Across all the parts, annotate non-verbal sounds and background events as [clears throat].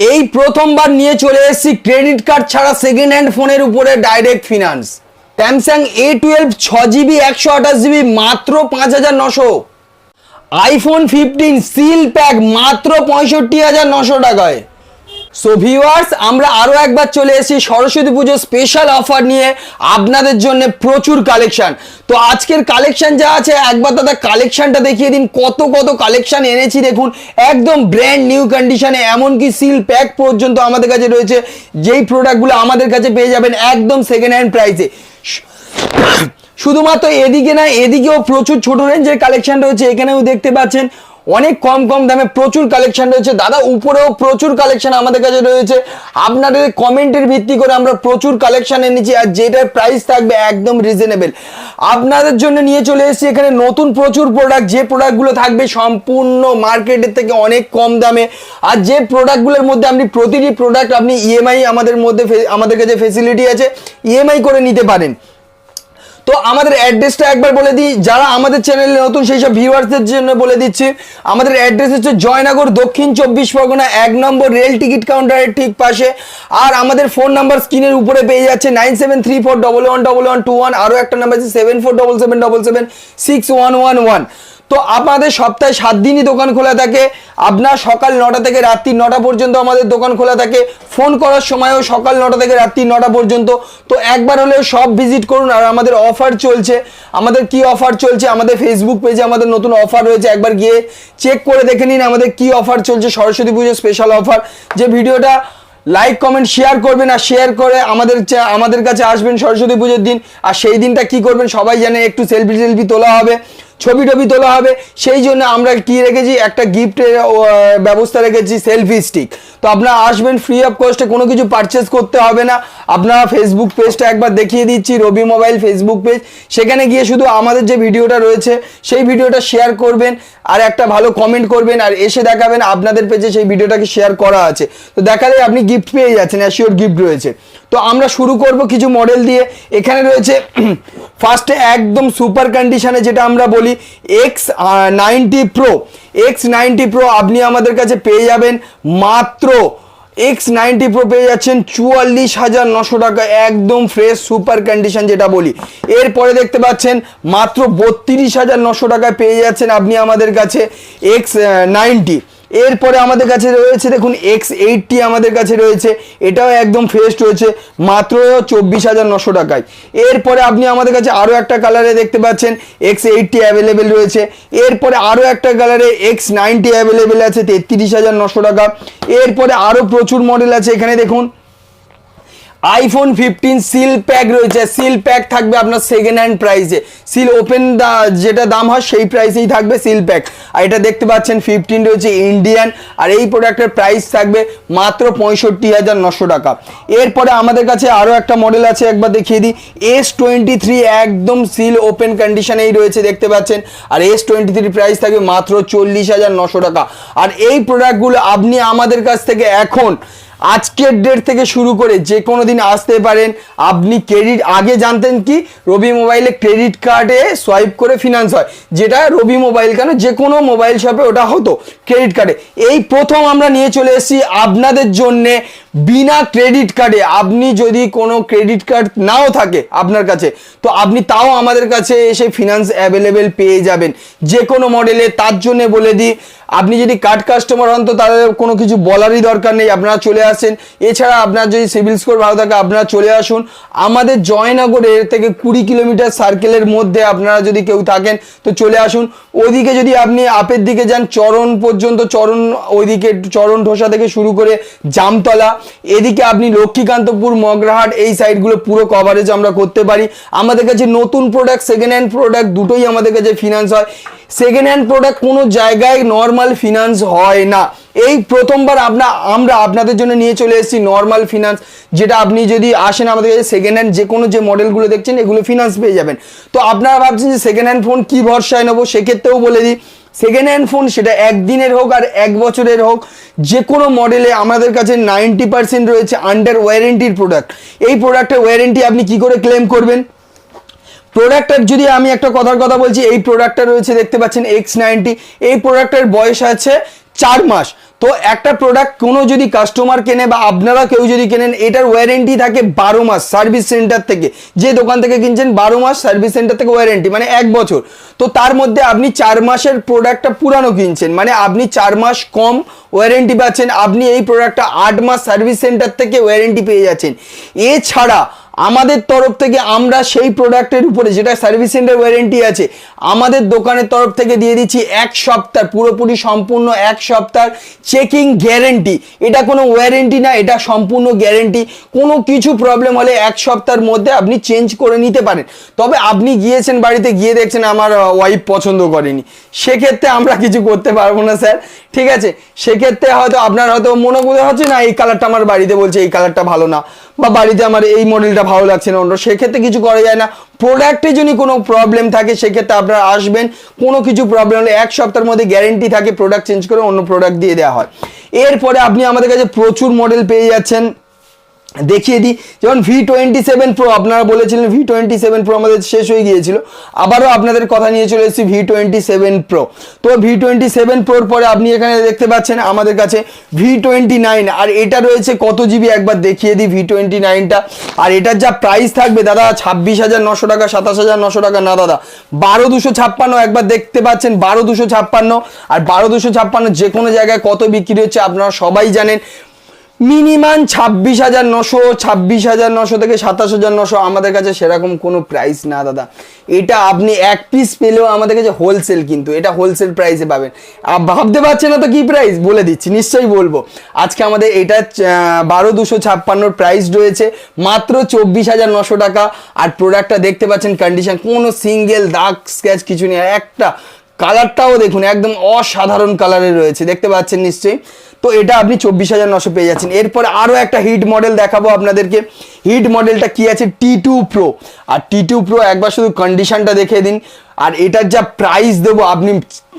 এই প্রথমবার নিয়ে চলে এসেছি ক্রেডিট কার্ড ছাড়া সেকেন্ড হ্যান্ড ফোনের উপরে direct finance Samsung A twelve ছ জিবি একশো আঠাশ জিবি মাত্র পাঁচ হাজার নশো। আইফোন ফিফটিন সিল প্যাক মাত্র পঁয়ষট্টি হাজার নশো টাকায়। সো ভিউয়ার্স আমরা আরও একবার চলে এসেছি সরস্বতী পুজো স্পেশাল অফার নিয়ে আপনাদের জন্য প্রচুর কালেকশন তো আজকের কালেকশন যা আছে, একবার দাদা কালেকশনটা দেখিয়ে দিন। কত কত কালেকশন এনেছি দেখুন, একদম ব্র্যান্ড নিউ কন্ডিশনে এমনকি সিল প্যাক পর্যন্ত আমাদের কাছে রয়েছে। যেই প্রোডাক্টগুলো আমাদের কাছে পেয়ে যাবেন একদম সেকেন্ড হ্যান্ড প্রাইসে শুধুমাত্র এদিকে না, এদিকেও প্রচুর ছোট রেঞ্জের কালেকশন রয়েছে। এখানেও দেখতে পাচ্ছেন অনেক কম কম দামে প্রচুর কালেকশন রয়েছে। দাদা, উপরেও প্রচুর কালেকশন আমাদের কাছে রয়েছে। আপনাদের কমেন্টের ভিত্তি করে আমরা প্রচুর কালেকশন এনেছি আর যেটার প্রাইস থাকবে একদম রিজনেবল আপনাদের জন্য নিয়ে চলে এসেছি এখানে নতুন প্রচুর প্রোডাক্ট যে প্রোডাক্টগুলো থাকবে সম্পূর্ণ মার্কেটের থেকে অনেক কম দামে। আর যে প্রোডাক্টগুলোর মধ্যে আপনি প্রতিটি প্রোডাক্ট আপনি ইএমআই আমাদের মধ্যে আমাদের কাছে ফেসিলিটি আছে। ইএমআই করে নিতে পারেন। তো আমাদের অ্যাড্রেসটা একবার বলে দিই, যারা আমাদের চ্যানেলে নতুন, সেই সব ভিউয়ার্সদের জন্য বলে দিচ্ছি। আমাদের অ্যাড্রেস হচ্ছে জয়নগর, দক্ষিণ চব্বিশ পরগনা, এক নম্বর রেল টিকিট কাউন্টারের ঠিক পাশে। আর আমাদের ফোন নাম্বার স্ক্রিনের উপরে পেয়ে যাচ্ছে nine seven three four double one double one two one আরও একটা নাম্বার আছে seven four double seven double seven six one one one তো আপনাদের সপ্তাহে সাত দিনই দোকান খোলা থাকে। আপনার সকাল নটা থেকে রাত্রি নটা পর্যন্ত আমাদের দোকান খোলা থাকে। ফোন করার সময়ও সকাল নটা থেকে রাত্রি নটা পর্যন্ত। তো একবার হলেও সব ভিজিট করুন আর আমাদের অফার চলছে। আমাদের কি অফার চলছে? আমাদের ফেসবুক পেজে আমাদের নতুন অফার রয়েছে। একবার গিয়ে চেক করে দেখে নিন আমাদের কি অফার চলছে। সরস্বতী পুজো স্পেশাল অফার যে ভিডিওটা লাইক কমেন্ট শেয়ার করবেন আর শেয়ার করে আমাদের আমাদের কাছে আসবেন সরস্বতী পুজোর দিন। আর সেই দিনটা কি করবেন সবাই জানে। একটু সেলফি টেলফি তোলা হবে। ছবি টবি তোলা হবে। সেই জন্য আমরা কি রেখেছি? একটা গিফটের ব্যবস্থা রেখেছি সেলফি স্টিক তো আপনারা আসবেন ফ্রি অফ কস্টে কোনো কিছু পারচেস করতে হবে না। আপনারা ফেসবুক পেজটা একবার দেখিয়ে দিচ্ছি, রবি মোবাইল ফেসবুক পেজ সেখানে গিয়ে শুধু আমাদের যে ভিডিওটা রয়েছে, সেই ভিডিওটা শেয়ার করবেন আর একটা ভালো কমেন্ট করবেন আর এসে দেখাবেন আপনাদের পেজে সেই ভিডিওটাকে শেয়ার করা আছে। তো দেখালে আপনি গিফট পেয়ে যাচ্ছেন অ্যাসিওর গিফট রয়েছে। তো আমরা শুরু করব কিছু মডেল দিয়ে। এখানে রয়েছে [clears throat] ফার্স্টে একদম সুপার কন্ডিশনে যেটা আমরা বলি X ninety pro X ninety pro আপনি আমাদের কাছে পেয়ে যাবেন মাত্র এক্স নাইনটি প্রো পেয়ে যাচ্ছেন চুয়াল্লিশ হাজার নশো টাকা, একদম ফ্রেশ সুপার কন্ডিশন যেটা বলি। এরপরে দেখতে পাচ্ছেন মাত্র বত্রিশ হাজার নশো টাকায় পেয়ে যাচ্ছেন আপনি আমাদের কাছে এক্স নাইনটি এরপরে আমাদের কাছে রয়েছে, দেখুন এক্স এইটটি আমাদের কাছে রয়েছে, এটাও একদম ফ্রেশ রয়েছে, মাত্র চব্বিশ হাজার নশো টাকায়। এরপরে আপনি আমাদের কাছে আরও একটা কালারে দেখতে পাচ্ছেন এক্স এইটটি অ্যাভেলেবেল রয়েছে, এরপরে আরও একটা কালারে এক্স নাইনটি অ্যাভেলেবেল আছে, তেত্রিশ হাজার নশো টাকা। এরপরে আরও প্রচুর মডেল আছে, এখানে দেখুন আইফোন ফিফটিন সিল প্যাক রয়েছে। সিল প্যাক থাকবে আপনার সেকেন্ড হ্যান্ড প্রাইসে সিল ওপেন যেটা দাম হয় সেই প্রাইসেই থাকবে সিল প্যাক আর এটা দেখতে পাচ্ছেন ফিফটিন রয়েছে ইন্ডিয়ান আর এই প্রোডাক্টের প্রাইস থাকবে মাত্র পঁয়ষট্টি হাজার নশো টাকা। এরপরে আমাদের কাছে আরও একটা মডেল আছে, একবার দেখিয়ে দিই। এস টোয়েন্টি থ্রি একদম সিল ওপেন কন্ডিশনেই রয়েছে, দেখতে পাচ্ছেন। আর এস টোয়েন্টি থ্রি প্রাইস থাকবে মাত্র চল্লিশ হাজার নশো টাকা। আর এই প্রোডাক্টগুলো আপনি আমাদের কাছ থেকে এখন আজকের ডেট থেকে শুরু করে যে কোনো দিন আসতে পারেন। আপনি ক্রেডিট আগে জানতেন কি? রবি মোবাইলে ক্রেডিট কার্ডে সোয়াইপ করে ফিনান্স হয়। যেটা রবি মোবাইল কেন? যে কোনো মোবাইল শপে ওটা হতো ক্রেডিট কার্ডে এই প্রথম আমরা নিয়ে চলে এসেছি আপনাদের জন্যে বিনা ক্রেডিট কার্ডে আপনি যদি কোনো ক্রেডিট কার্ড নাও থাকে আপনার কাছে, তো আপনি তাও আমাদের কাছে এসে ফিনান্স অ্যাভেলেবেল পেয়ে যাবেন। যে কোনো মডেলে তার জন্য বলে দিই, আপনি যদি কার্ড কাস্টমার হন, তো তাহলে কোনো কিছু বলারই দরকার নেই, আপনারা চলে আসেন। এছাড়া আপনার যদি সিভিল স্কোর ভালো থাকে, আপনারা চলে আসুন। আমাদের জয়নগরের থেকে কুড়ি কিলোমিটার সার্কেলের মধ্যে আপনারা যদি কেউ থাকেন, তো চলে আসুন। ওদিকে যদি আপনি আপের দিকে যান, চরণ পর্যন্ত চরণ, ওইদিকে চরণ ঢোসা থেকে শুরু করে জামতলা এদিকে আপনি লক্ষ্মীকান্তপুর, মগরাহাট, এই সাইডগুলো পুরো কভারেজ আমরা করতে পারি। আমাদের কাছে নতুন প্রোডাক্ট সেকেন্ড হ্যান্ড প্রোডাক্ট দুটোই আমাদের কাছে ফিনান্স হয়। সেকেন্ড হ্যান্ড প্রোডাক্ট কোনো জায়গায় নর্মাল ফিনান্স হয় না। এই প্রথমবার আপনা, আমরা আপনাদের জন্য নিয়ে চলে এসেছি নর্মাল ফিনান্স যেটা আপনি যদি আসেন আমাদের কাছে সেকেন্ড হ্যান্ড যে কোনো যে মডেলগুলো দেখছেন, এগুলো ফিনান্স পেয়ে যাবেন। তো আপনারা ভাবছেন যে সেকেন্ড হ্যান্ড ফোন কী ভরসায় নেব, সেক্ষেত্রেও বলে দিই সেকেন্ড হ্যান্ড ফোন সেটা একদিনের হোক আর এক বছরের হোক যে কোনো মডেলে আমাদের কাছে নাইনটি পার্সেন্ট রয়েছে আন্ডার ওয়ারেন্টির প্রোডাক্ট এই প্রোডাক্টের ওয়ারেন্টি আপনি কি করে ক্লেম করবেন? প্রোডাক্টের যদি আমি একটা কথার কথা বলছি, এই প্রোডাক্টটা রয়েছে দেখতে পাচ্ছেন এক্স নাইনটি এই প্রোডাক্টের বয়স আছে চার মাস। তো একটা প্রোডাক্ট কোনো যদি কাস্টমার কেনে বা আপনারা কেউ যদি কেনেন, এটার ওয়ারেন্টি থাকে বারো মাস সার্ভিস সেন্টার থেকে। যে দোকান থেকে কিনছেন, বারো মাস সার্ভিস সেন্টার থেকে ওয়ারেন্টি মানে এক বছর। তো তার মধ্যে আপনি চার মাসের প্রোডাক্টটা পুরানো কিনছেন। মানে আপনি চার মাস কম ওয়ারেন্টি পাচ্ছেন, আপনি এই প্রোডাক্টটা আট মাস সার্ভিস সেন্টার থেকে ওয়ারেন্টি পেয়ে যাচ্ছেন। এছাড়া আমাদের তরফ থেকে আমরা সেই প্রোডাক্টের উপরে যেটা সার্ভিস সেন্টার ওয়ারেন্টি আছে, আমাদের দোকানের তরফ থেকে দিয়ে দিচ্ছি এক সপ্তাহ, পুরোপুরি সম্পূর্ণ এক সপ্তাহ চেকিং গ্যারেন্টি এটা কোনো ওয়ারেন্টি না, এটা সম্পূর্ণ গ্যারেন্টি কোনো কিছু প্রবলেম হলে এক সপ্তাহের মধ্যে আপনি চেঞ্জ করে নিতে পারেন। তবে আপনি গিয়েছেন বাড়িতে, গিয়ে দেখছেন আমার ওয়াইফ পছন্দ করেনি। সেক্ষেত্রে আমরা কিছু করতে পারব না স্যার ঠিক আছে? সেক্ষেত্রে হয়তো আপনার হয়তো মনে করে হচ্ছে, না, এই কালারটা আমার বাড়িতে বলছে, এই কালারটা ভালো না। বা বাড়িতে আমার এই মডেলটা ভালো লাগছে না, অন্য, সেক্ষেত্রে কিছু করা যায় না। প্রোডাক্টে যদি কোনো প্রবলেম থাকে, সেক্ষেত্রে আপনারা আসবেন। কোনো কিছু প্রবলেম হলে এক সপ্তাহের মধ্যে গ্যারেন্টি থাকে প্রোডাক্ট চেঞ্জ করে অন্য প্রোডাক্ট দিয়ে দেওয়া হয়। এরপরে আপনি আমাদের কাছে প্রচুর মডেল পেয়ে যাচ্ছেন। দেখিয়ে দিই, যেমন ভি টোয়েন্টি সেভেন প্রো আপনারা বলেছিলেন ভি টোয়েন্টি সেভেন প্রো আমাদের শেষ হয়ে গিয়েছিল, আবারও আপনাদের কথা নিয়ে চলে এসেছি ভি টোয়েন্টি সেভেন প্রো তো ভি টোয়েন্টি সেভেন প্রোর পরে আপনি এখানে দেখতে পাচ্ছেন আমাদের কাছে ভি টোয়েন্টি নাইন আর এটা রয়েছে কত জিবি? একবার দেখিয়ে দিই ভি টোয়েন্টি নাইনটা আর এটার যা প্রাইস থাকবে, দাদা, ছাব্বিশ হাজার নশো টাকা, সাতাশ হাজার নশো টাকা। না, দাদা, বারো দুশো ছাপ্পান্ন, একবার দেখতে পাচ্ছেন বারো দুশো ছাপ্পান্ন। আর বারো দুশো ছাপ্পান্ন যে কোনো জায়গায় কত বিক্রি হচ্ছে, আপনারা সবাই জানেন। মিনিমাম ছাব্বিশ হাজার নশো, ছাব্বিশ হাজার নশো থেকে সাতাশ হাজার নশো আমাদের কাছে সেরকম কোনো প্রাইস না দাদা। এটা আপনি এক পিস পেলেও আমাদের কাছে হোলসেল কিন্তু, এটা হোলসেল প্রাইসে পাবেন। আর ভাবতে পারছেন না তো কি প্রাইস বলে দিচ্ছি, নিশ্চয়ই বলব। আজকে আমাদের এটা বারো দুশো ছাপ্পান্নর প্রাইস রয়েছে, মাত্র চব্বিশ হাজার নশো টাকা। আর প্রোডাক্টটা দেখতে পাচ্ছেন কন্ডিশন কোনো সিঙ্গেল দাগ স্ক্যাচ কিছু নেই। একটা কালারটাও দেখুন, একদম অসাধারণ কালারের রয়েছে। দেখতে পাচ্ছেন নিশ্চয়ই? তো এটা আপনি চব্বিশ হাজার নশো পেয়ে যাচ্ছেন। এরপর আরও একটা হিট মডেল দেখাবো আপনাদেরকে। হিট মডেলটা কি আছে? টি টু প্রো আর টি টু প্রো একবার শুধু কন্ডিশনটা দেখে দিন। আর এটার যা প্রাইস দেবো আপনি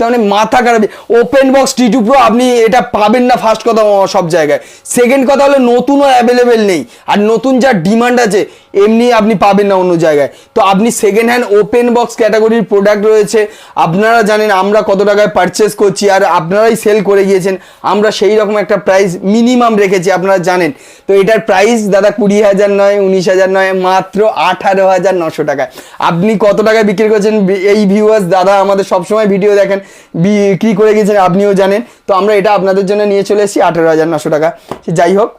মানে মাথা খারাপ। Open box T two pro আপনি এটা পাবেন না ফার্স্ট কথা সব জায়গায়। সেকেন্ড কথা হলো নতুনও অ্যাভেলেবেল নেই। আর নতুন যা ডিমান্ড আছে, এমনি আপনি পাবেন না অন্য জায়গায়। তো আপনি সেকেন্ড হ্যান্ড ওপেন বক্স ক্যাটাগরির প্রোডাক্ট রয়েছে। আপনারা জানেন আমরা কত টাকায় পারচেস করছি। আর আপনারাই সেল করে গিয়েছেন। আমরা সেই রকম একটা প্রাইস মিনিমাম রেখেছি, আপনারা জানেন। তো এটার প্রাইস দাদা কুড়ি হাজার নয়, উনিশ হাজার নয়, মাত্র আঠারো হাজার নশো টাকায়। আপনি কত টাকায় বিক্রি করছেন? এই ভিউয়ার্স দাদা আমাদের সবসময় ভিডিও দেখেন বিক্রি করে গিয়েছেন আপনিও জানেন। তো আমরা এটা আপনাদের জন্য নিয়ে চলে এসেছি, আঠারো হাজার নশো টাকা। যাই হোক,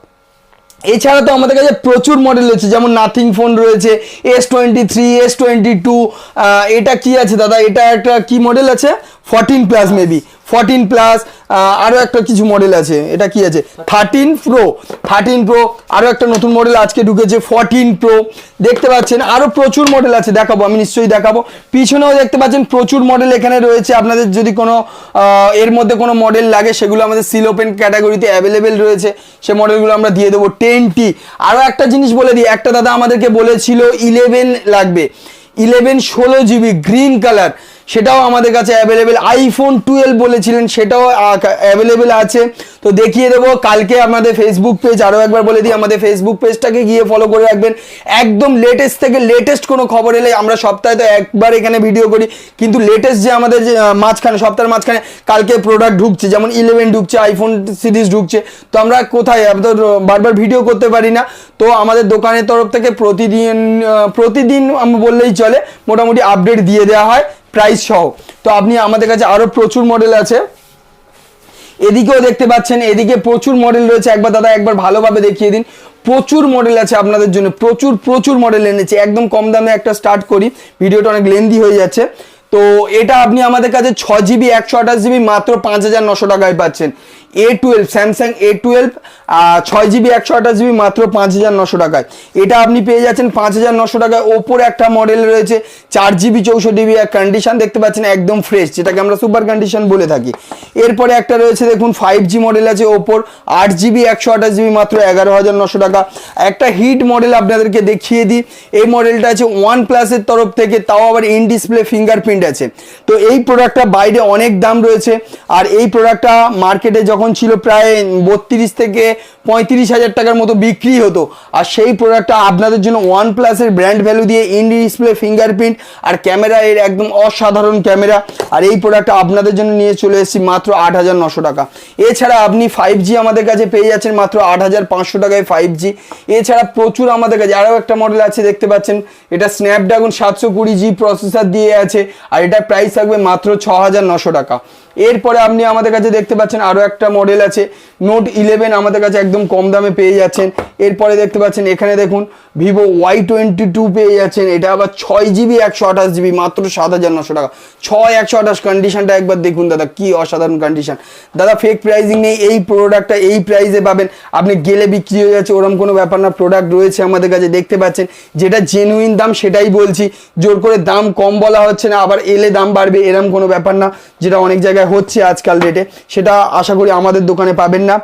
এছাড়া তো আমাদের কাছে প্রচুর মডেল রয়েছে, যেমন নাথিং ফোন রয়েছে S twenty three S twenty two এটা কি আছে দাদা? এটা একটা কি মডেল আছে? Fourteen plus maybe fourteen plus আরও একটা কিছু মডেল আছে। এটা কি আছে? থার্টিন প্রো থার্টিন প্রো আরও একটা নতুন মডেল আজকে ঢুকেছে ফর্টিন প্রো দেখতে পাচ্ছেন আরও প্রচুর মডেল আছে, দেখাবো, আমি নিশ্চয়ই দেখাবো। পিছনেও দেখতে পাচ্ছেন, প্রচুর মডেল এখানে রয়েছে। আপনাদের যদি কোনো এর মধ্যে কোনো মডেল লাগে, সেগুলো আমাদের সিল ওপেন ক্যাটাগরিতে অ্যাভেলেবেল রয়েছে। সে মডেলগুলো আমরা দিয়ে দেবো টেনটি আরও একটা জিনিস বলে দিই, একটা দাদা আমাদেরকে বলেছিল ইলেভেন লাগবে। ইলেভেন ষোলো জিবি গ্রিন কালার সেটাও আমাদের কাছে অ্যাভেলেবেল আইফোন টুয়েলভ বলেছিলেন, সেটাও অ্যাভেলেবেল আছে। তো দেখিয়ে দেবো, কালকে আমাদের ফেসবুক পেজ আরও একবার বলে দিই, আমাদের ফেসবুক পেজটাকে গিয়ে ফলো করে রাখবেন। একদম লেটেস্ট থেকে লেটেস্ট কোনো খবর এলে আমরা সপ্তাহে তো একবার এখানে ভিডিও করি। কিন্তু লেটেস্ট যে আমাদের যে মাঝখানে, সপ্তাহের মাঝখানে কালকে প্রোডাক্ট ঢুকছে, যেমন ইলেভেন ঢুকছে আইফোন সিরিজ ঢুকছে। তো আমরা কোথায় তো বারবার ভিডিও করতে পারি না। তো আমাদের দোকানের তরফ থেকে প্রতিদিন প্রতিদিন বললেই চলে, মোটামুটি আপডেট দিয়ে দেওয়া হয়। প্রাইস সহ। তো আপনি আমাদের কাছে আরও প্রচুর মডেল আছে। এদিকেও দেখতে পাচ্ছেন, এদিকে প্রচুর মডেল রয়েছে। একবার দাদা, একবার ভালোভাবে দেখিয়ে দিন। প্রচুর মডেল আছে আপনাদের জন্য। প্রচুর প্রচুর মডেল এনেছে। একদম কম দামে একটা স্টার্ট করি। ভিডিওটা অনেক লেন্দি হয়ে যাচ্ছে। তো এটা আপনি আমাদের কাছে ছ জিবি একশো আঠাশ জিবি মাত্র পাঁচ হাজার নশো টাকায় পাচ্ছেন। A twelve Samsung A twelve ছয় জিবি একশো আঠাশ জিবি মাত্র পাঁচ হাজার নশো টাকায়। এটা আপনি পেয়ে যাচ্ছেন পাঁচ হাজার নশো টাকায়। ওপর একটা মডেল রয়েছে, চার জিবি চৌষট্টি জিবি কন্ডিশন দেখতে পাচ্ছেন, একদম ফ্রেশ যেটাকে আমরা সুপার কন্ডিশন বলে থাকি। এরপরে একটা রয়েছে, দেখুন ফাইভ জি মডেল আছে ওপর, আট জিবি একশো আঠাশ জিবি মাত্র এগারো হাজার নশো টাকা। একটা হিট মডেল আপনাদেরকে দেখিয়ে দিই, এই মডেলটা আছে ওয়ান প্লাসের তরফ থেকে, তাও আবার ইন ডিসপ্লে ফিঙ্গারপ্রিন্ট আছে। তো এই প্রোডাক্টটা বাইরে অনেক দাম রয়েছে, আর এই প্রোডাক্টটা মার্কেটে যখন তখন ছিল প্রায় বত্রিশ থেকে পঁয়ত্রিশ হাজার টাকার মতো বিক্রি হতো। আর সেই প্রোডাক্টটা আপনাদের জন্য ওয়ান প্লাসের ব্র্যান্ড ভ্যালু দিয়ে ইন ডিসপ্লে ফিঙ্গারপ্রিন্ট আর ক্যামেরা এর একদম অসাধারণ ক্যামেরা আর এই প্রোডাক্টটা আপনাদের জন্য নিয়ে চলে এসেছি মাত্র আট হাজার নশো টাকা। এছাড়া আপনি ফাইভ জি আমাদের কাছে পেয়ে যাচ্ছেন মাত্র আট হাজার পাঁচশো টাকায় ফাইভ জি এছাড়া প্রচুর আমাদের কাছে আরও একটা মডেল আছে দেখতে পাচ্ছেন। এটা স্ন্যাপড্রাগন সাতশো কুড়ি জি প্রসেসর দিয়ে আছে। আর এটা প্রাইস থাকবে মাত্র ছ হাজার নশো টাকা। এরপরে আপনি আমাদের কাছে দেখতে পাচ্ছেন আরও একটা মডেল আছে। নোট ইলেভেন আমাদের কাছে একদম কম দামে পেয়ে যাচ্ছেন। এরপরে দেখতে পাচ্ছেন, এখানে দেখুন ভিভো ওয়াই টোয়েন্টি টু পেয়ে যাচ্ছেন। এটা আবার ছয় জিবি, একশো আঠাশ জিবি, মাত্র সাত হাজার নশো টাকা। ছয়, একশো আঠাশ কন্ডিশনটা একবার দেখুন দাদা, কি অসাধারণ কন্ডিশন দাদা ফেক প্রাইজিং নেই, এই প্রোডাক্টটা এই প্রাইসে পাবেন। আপনি গেলে বিক্রি হয়ে যাচ্ছে ওরকম কোনো ব্যাপার না। প্রোডাক্ট রয়েছে আমাদের কাছে, দেখতে পাচ্ছেন। যেটা জেনুইন দাম, সেটাই বলছি। জোর করে দাম কম বলা হচ্ছে না, আবার এলে দাম বাড়বে, এরম কোনো ব্যাপার না, যেটা অনেক জায়গায় হচ্ছে আজকাল রেটে সেটা আশা করি আমাদের দোকানে পাবেন না।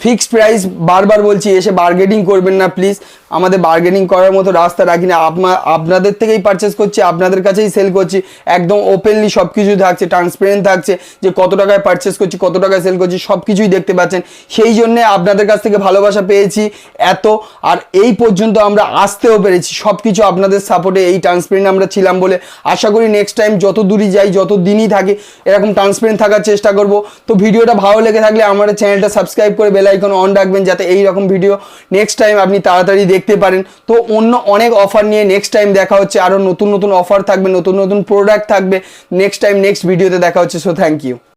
ফিক্সড প্রাইস বারবার বলছি, এসে বার্গেটিং করবেন না প্লিজ আমাদের বার্গেনিং করার মতো রাস্তা রাখি না আপনা- আপনাদের থেকেই পারচেস করছি, আপনাদের কাছেই সেল করছি। একদম ওপেনলি সব কিছু থাকছে ট্রান্সপারেন্ট থাকছে যে কত টাকায় পারচেস করছি, কত টাকায় সেল করছি সব কিছুই দেখতে পাচ্ছেন। সেই জন্যে আপনাদের কাছ থেকে ভালোবাসা পেয়েছি এত। আর এই পর্যন্ত আমরা আসতেও পেরেছি। সব কিছু আপনাদের সাপোর্টে এই ট্রান্সপারেন্ট আমরা ছিলাম বলে আশা করি নেক্সট টাইম যত দূরই যাই, যত দিনই থাকি, এরকম ট্রান্সপারেন্ট থাকার চেষ্টা করব। তো ভিডিওটা ভালো লেগে থাকলে আমাদের চ্যানেলটা সাবস্ক্রাইব করে বেল আইকন অন রাখবেন, যাতে এই রকম ভিডিও নেক্সট টাইম আপনি তাড়াতাড়ি দেখতে পারেন। তো অন্য অনেক অফার নিয়ে নেক্সট টাইম দেখা হচ্ছে। আরও নতুন নতুন অফার থাকবে, নতুন নতুন প্রোডাক্ট থাকবে। নেক্সট টাইম নেক্সট ভিডিওতে দেখা হচ্ছে। So thank you